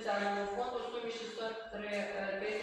по спеціальному фонду в сумі 603 е, тисячі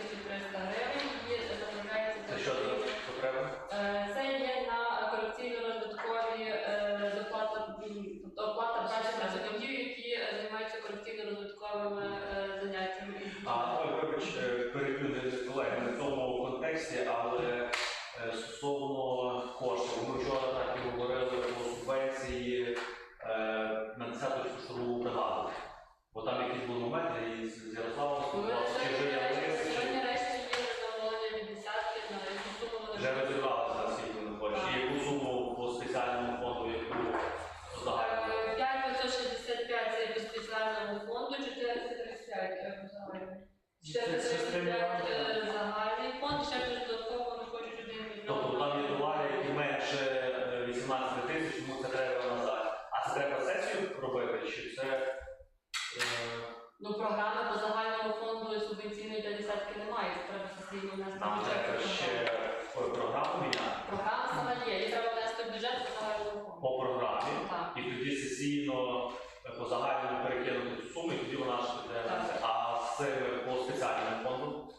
Ну, програми по загальному фонду субвенційної та десятки немає, це треба постійно внести в Нам бюджет. треба ще програму міняти Програма сама є, її треба внести в бюджет по загальному фонду. по програмі, Так. і тоді сесійно е, по загальному перекинути цю суму, і тоді вона ж піде на це. А з цими по спеціальному фонду,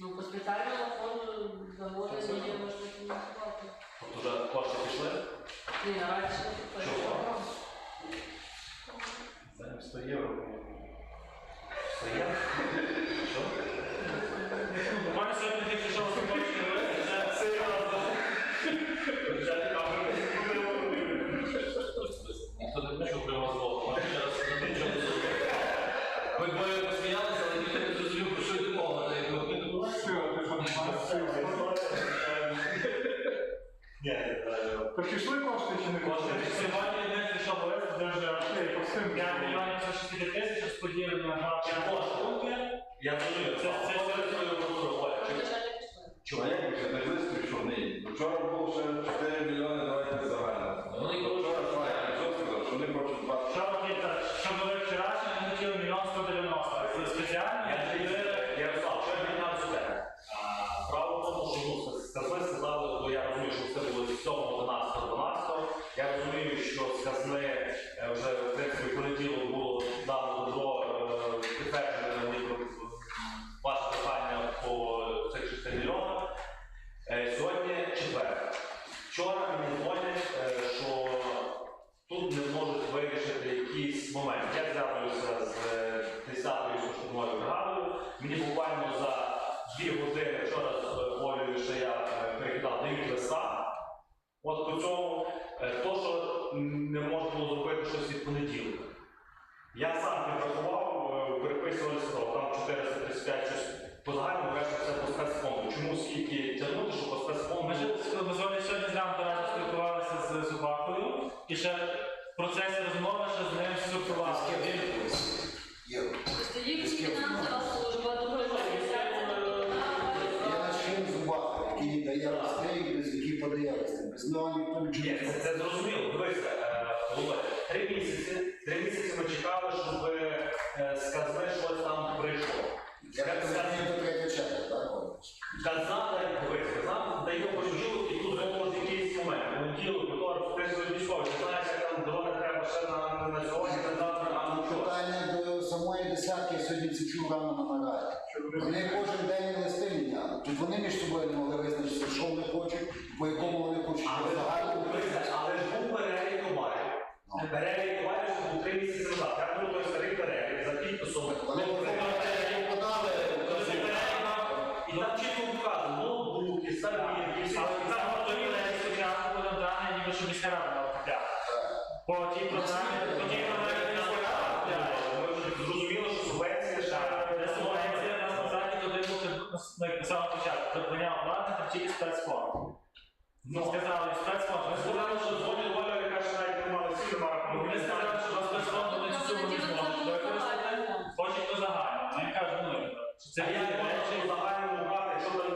Ну, по спеціальному фонду замовлення є можна фінансувати. тобто вже кошти пішли, Ні, наразі ще не підписано. Чого? це 100 євро. 100 євро? Що? Буквально сьогодні тільки що Серйозно. Ніхто не двоє посміялися, але ніхто не зрозумів, про йде мова. Були. Ні, е, пішли кошти чи не Кошти вже окей, по всім 5 мільйонів 160 тисяч розподілені на два Я можу. Я розумію, це це робить. Вони не пішли. що в як ви не лист прийшов нині? Вчора було ще 4 мільйони, давайте загально. Вони Вчора Файк що сказав, що вони хочуть 20. Що робити так? Що були вчорашні, ми хотіли мільйон 190. Це спеціально, Я я тобі я розказав, що я відняв сюди. Справа в тому, що ну, сказали, сказали, бо я розумію, що це було з 7, 11, 12. Я розумію, що сказали е, вже в принципі в понеділок було дано добро е, підтверджене мені про ваше питання по цих 6 мільйонах. Е, Сьогодні четвер. Вчора мені дзвонять, е, що тут не можуть вирішити якийсь момент. Я зв'язуюся з е, 10-ю штурмовою бригадою. Мені буквально за дві години вчора з е, Олею ще я е, перекидав дають листа. От по цьому, е, то, що не можна було зробити щось від понеділка. Я сам підрахував, переписували строк, там 435 щось по загальному решта все по спецфонду. Чому скільки тягнути, що по спецфонду? Ми ж дозволі сьогодні зранку спілкувалися з Зубакою і ще в процесі розмови ще з ним Казна дає, дивись, казна дає понеділок, і тут знову якийсь момент. Понеділок, вівторок, прийшли військові, ти знаєш, як там дороги треба ще на, на, на сьогодні, на завтра, а ну що. Питання до самої десятки я сьогодні це чув рано на нараді. Вони кожен день листи міняли. Тут вони між собою не могли визначитися, що вони хочуть, по якому вони хочуть. Але, загальному. дивися, але ж був перелік товарів. Ну. Перелік товарів, що був три місяці назад. Я був той старий перелік за підписом. Вони Ну, подали, подали. І там чітко вказано, Але там готові спочатку дане, ніби що міська рада дала. По тій програмі, по тій програмі міська рада купляє. Ми що субвенція Де субвенція нас на ну, як на самому початку. Придбання обладнання тільки спецфонд. Ну, сказали, спецфонд. Ми Ми сказали, що дзвонять Оля, яка ще навіть не мала сил, немає. Ну, Вони сказали, що вас спецфонду не цю суму не зможуть використати. Хочуть то загально. Ми кажуть, ну, що це Це я не можу в загальному брати, якщо там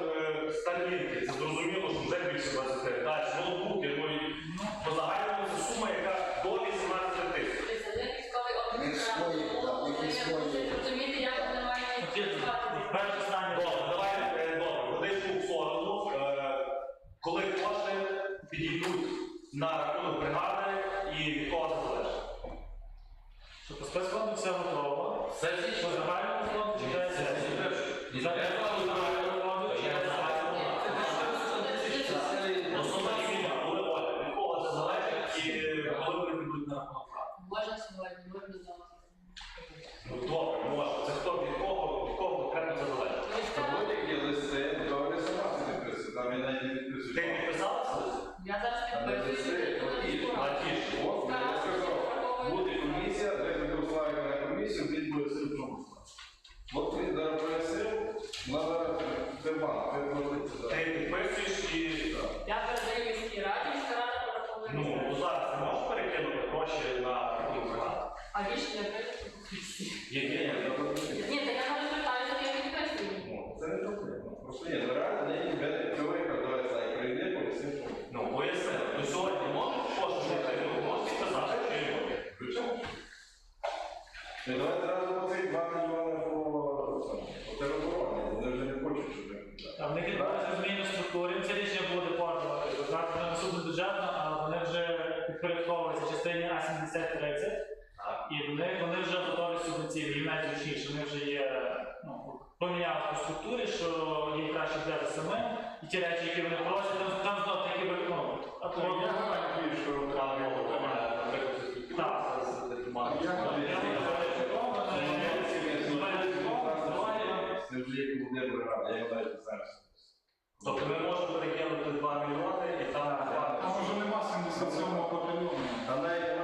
е, сталінки, це зрозуміло, що вже більше 20. Далі, ноутбуки, ну і по загальному це сума, яка до 18 тисяч. У них свої, так, у них є свої. Розуміти, як вони мають працювати. перше останнє. Добре, давай е, добре, водичку в сторону. Е, Коли кошти підійдуть на рахунок бригади і від кого це залежить? Що по спецфонду все готово. Сесії По загальному фонду чекає сесія. Ні, За я загальному фонду чекає сесія. Основна лінія, коли Оля, від кого це залежить і е, коли вони підуть на рахунок бригади? Можна сьогодні, можна завтра. Ну добре, може. Це хто від кого, від кого конкретно це залежить? То будь-які листи, то вони сама це підписують, там я навіть не Ти підписую. підписалася? Я зараз підписую. А ті ж, от, я сказав, буде комісія, викликав Славіка на комісію, він буде сильно. От він зараз пояснив, вона зараз це банк, це платиться. Ти підписуєш і. Я передаю міській раді, міська рада пораховує. Ну, місцеві. ну зараз ти можеш перекинути гроші на рахунок бригади? А рішення прийнято по комісії. Є є. Ні, та я можу Просто ні, ну Ну, поясни. Ну, сьогодні можеш пошукати, ну, можеш сказати, що ні. Причому? Ну, давайте разом оцей 2 мільйони по по теробороні, вони вже не хочуть, щоб ми. А в них відбуваються зміни в структурі. Це рішення було депортувати. Зараз вони наступне бюджетно, а вони вже підпорядковуються частині А7030. І вони, вони вже готові субвенційні, їм навіть зручніше. Вони вже є, поміняли по структурі, що їм краще взяти самим. І ті речі, які вони просять, там, там знов такі ну, а то Я гарантую, що там мова Так. Це вже як буде я навіть знаю. Тобто ми можемо перекинути 2 мільйони і там А може нема 77-го батальйону? Там навіть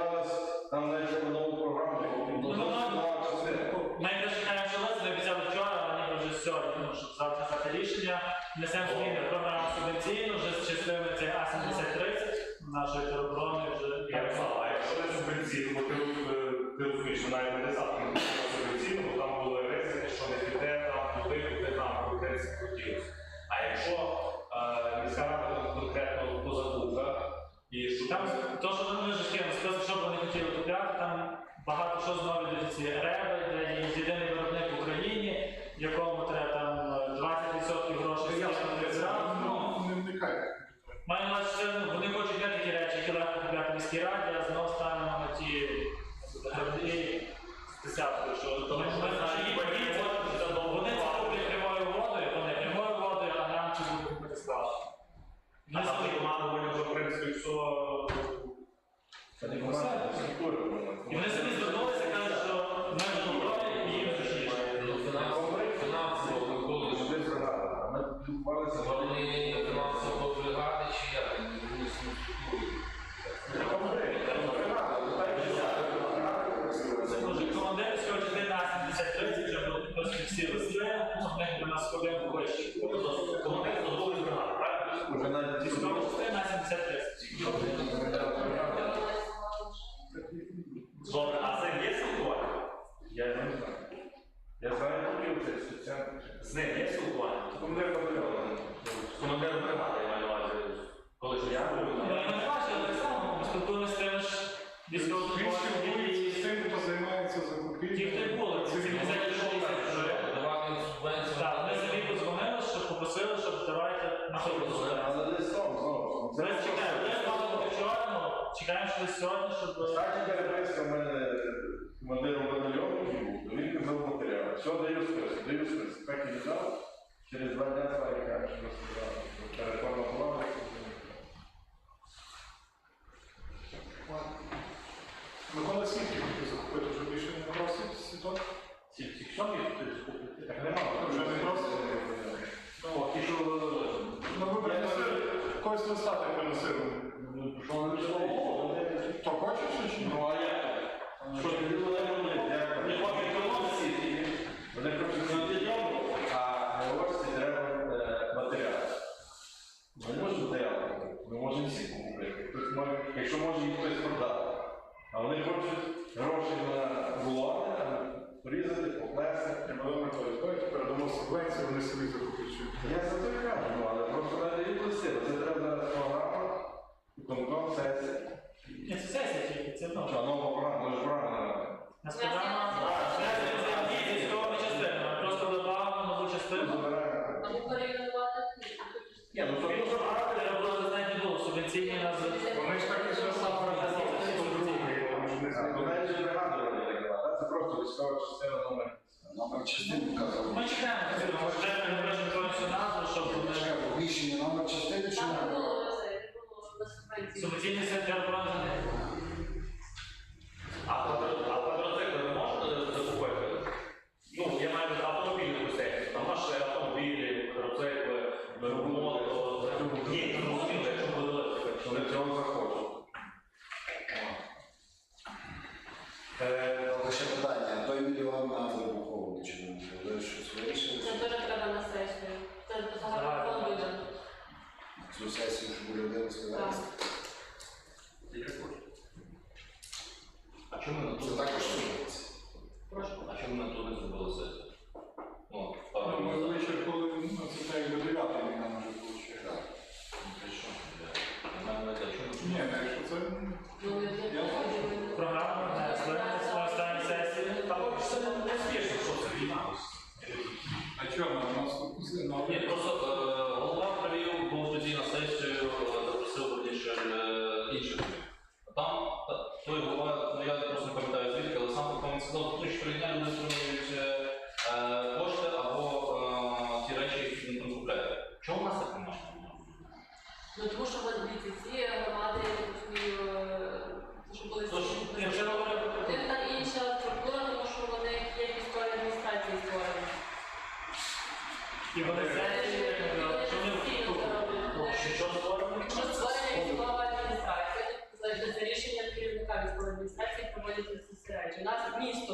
там навіть нову програму, Ну, ну, ну, мала частина. Ми якраз чекаємо, що лист, ми обіцяли вчора, а ніби вже сьогодні, ну, щоб завтра взяти рішення. Несемо зміни програму субвенційну, вже з частини цей А7030, нашої тероборони вже казав, а якщо не субвенційно, ти, е, ти розумієш, навіть не десятки не субвенційно, бо там були ризики, що не піде там туди, куди там конкретно хотілося. А якщо е, міська рада конкретно по закупках, і що Там то, що вони вже скинули, список, що вони хотіли купляти, там багато що знову йдуть ці реби, де є єдиний виробник в Україні, якому треба там 20% грошей скинути. Ну, Не вникайте. Маю на увазі, що ну, вони хочуть взяти такі речі, які легко купляти в міській раді, а знову станемо на ті граблі з десяткою, що ми, ми, чи їм боїться, вони це куплять прямою водою, вони прямою водою, а нам чи буде купити складно. А там команда вони вже, в принципі, все Це не. І вони самі звернулися, кажуть, що 53 вже всі розстріляні, до нас проблем виходить ще. Тому ми зробили програму, правильно? Вже на 73. Останній в мене командиром батальйону був, то він казав матеріал. Все, даю список, даю список. Так і взяв. Через два дня стали кажуть, що була. Микола скільки хотів закупити, вже більше не просить сіток? ці ці сьомі хтось купити. Так нема. Вже не просто. О, ті, що Ну, ви приносили, когось листа так приносили. Що вони пішли? То хочеш чи ні? Ну а як? Що ти не вони Як? не хочуть економити. Вони професіонали, а говорити треба е, матеріал. Ми не можемо матеріал купити. Ми можемо всі купити. Хтось може, якщо може їх хтось продати. А вони хочуть гроші на булони, порізати, поплести. Треба Микола, давайте передамо субвенцію, вони собі закупить. Я за це кажу, ну, але просто не дають листи. Це треба зараз програма, конкурс сесії. Ні, це сесія тільки, це ну. А нова програма, ми ж програма. Нас програма взаємодії з військовими частинами. Просто додамо нову частину. Забираємо. Або перейменувати. Ні, ну то Тому що багато треба було знаєте, було субвенційні нас. Вони ж так і ж саме навіть же бригада вроді так була, так? Це просто військова частина номер. Номер частини казав. Ми чекаємо, ми вже перебережемо повністю назву, щоб вони... Рішення номер частини чи не було це, не було без субвенції. Субвенційний сектор оборони. А а І вони за рішенням керівника військової адміністрації проводяться зустрічі. У нас місто.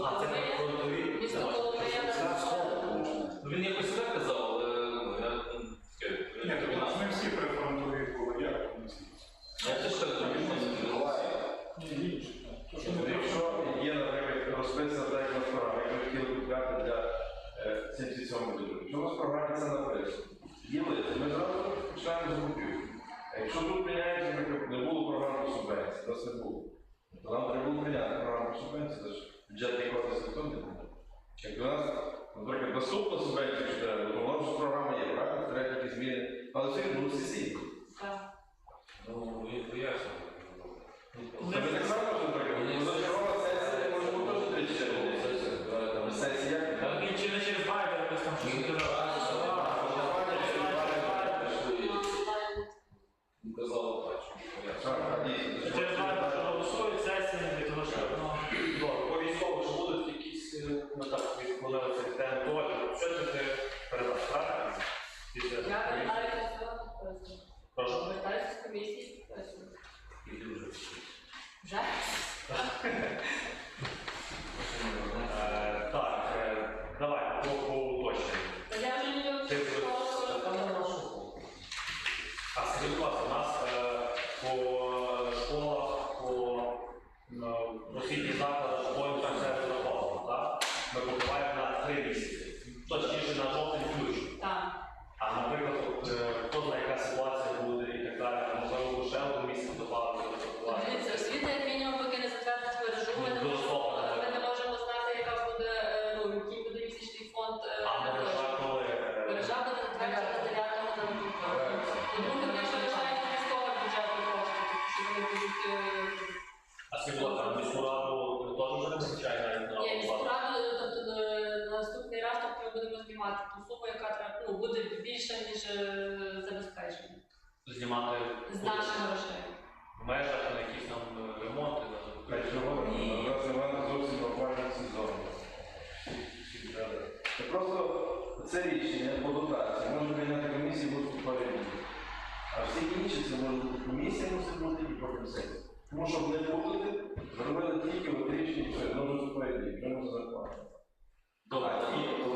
Go back.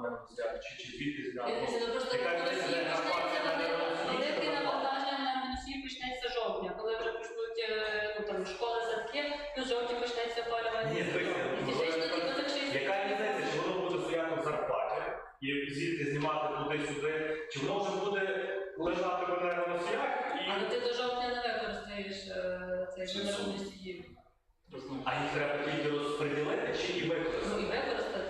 напевно, взяти, чи, чи звідти зняти. Велике навантаження на мінусів почнеться жовтня, коли вже почнуть е, ну, там, школи, садки, ну, то жовтня почнеться опалювання. Ну, ну, яка різниця, чи воно буде стояти в зарплаті і звідти знімати туди-сюди, чи воно вже буде лежати в енергоносіях Але ти до жовтня не використаєш е, цей Ресурс. жовтня. А їх треба тільки розподілити чи і Ну і використати.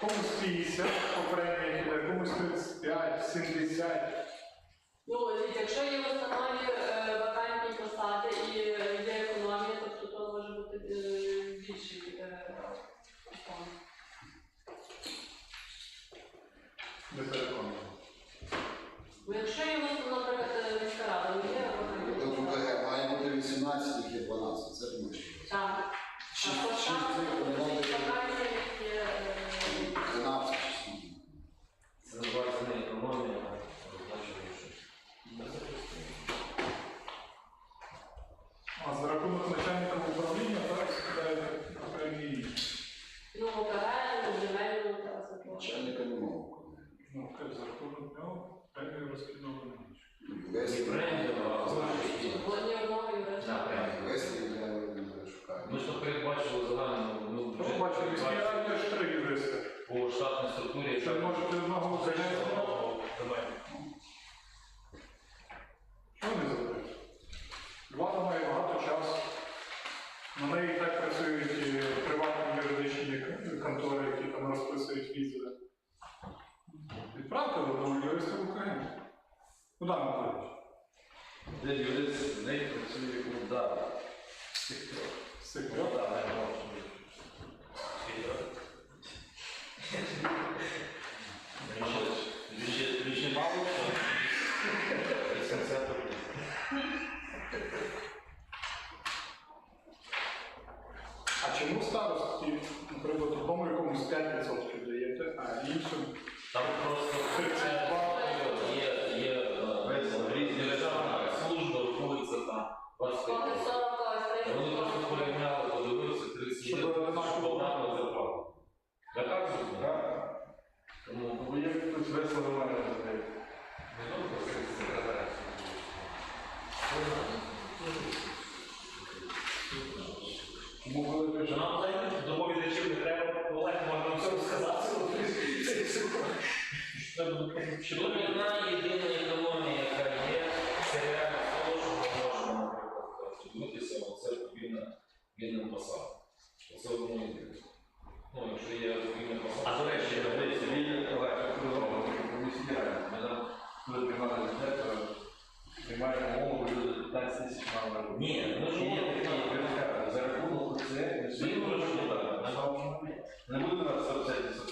комусь 50 по премії комусь 35, 70. Ну, якщо є в установі е, вакантні посади subset is